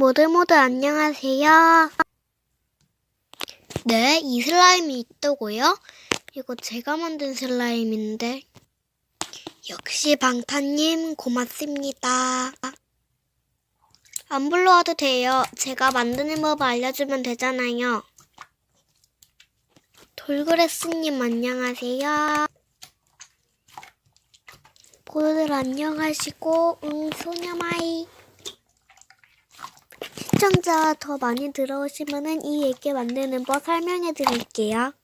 모두 모두 안녕하세요. 네, 이 슬라임이 있다고요? 이거 제가 만든 슬라임인데. 역시 방탄님 고맙습니다. 안 불러와도 돼요. 제가 만드는 법 알려주면 되잖아요. 돌그레스님 안녕하세요. 모두들 안녕하시고 응 소녀마이 시청자 더 많이 들어오시면은 이 얘기 만드는 법 설명해 드릴게요.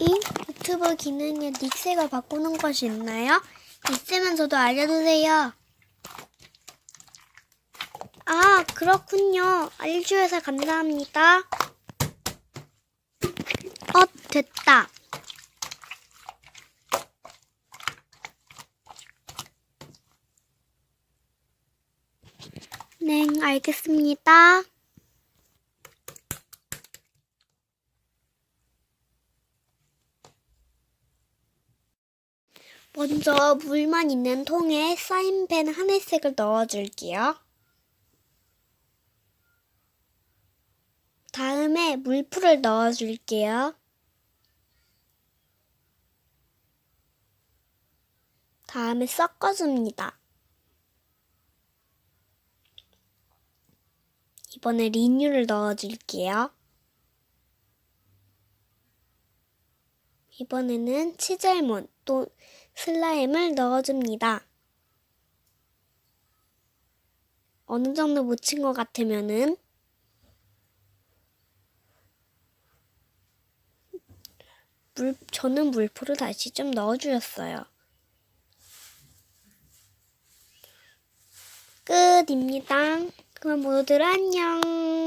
이 유튜브 기능에 닉색을 바꾸는 것이 있나요? 있으면 저도 알려주세요. 아, 그렇군요. 알려주셔서 감사합니다. 어, 됐다. 네, 알겠습니다. 먼저 물만 있는 통에 사인펜 하늘색을 넣어줄게요. 다음에 물풀을 넣어줄게요. 다음에 섞어줍니다. 이번에 리뉴를 넣어줄게요. 이번에는 치젤몬 또 슬라임을 넣어줍니다. 어느 정도 묻힌 것 같으면은 물, 저는 물풀을 다시 좀 넣어주셨어요. 끝입니다. 그럼 모두들 안녕.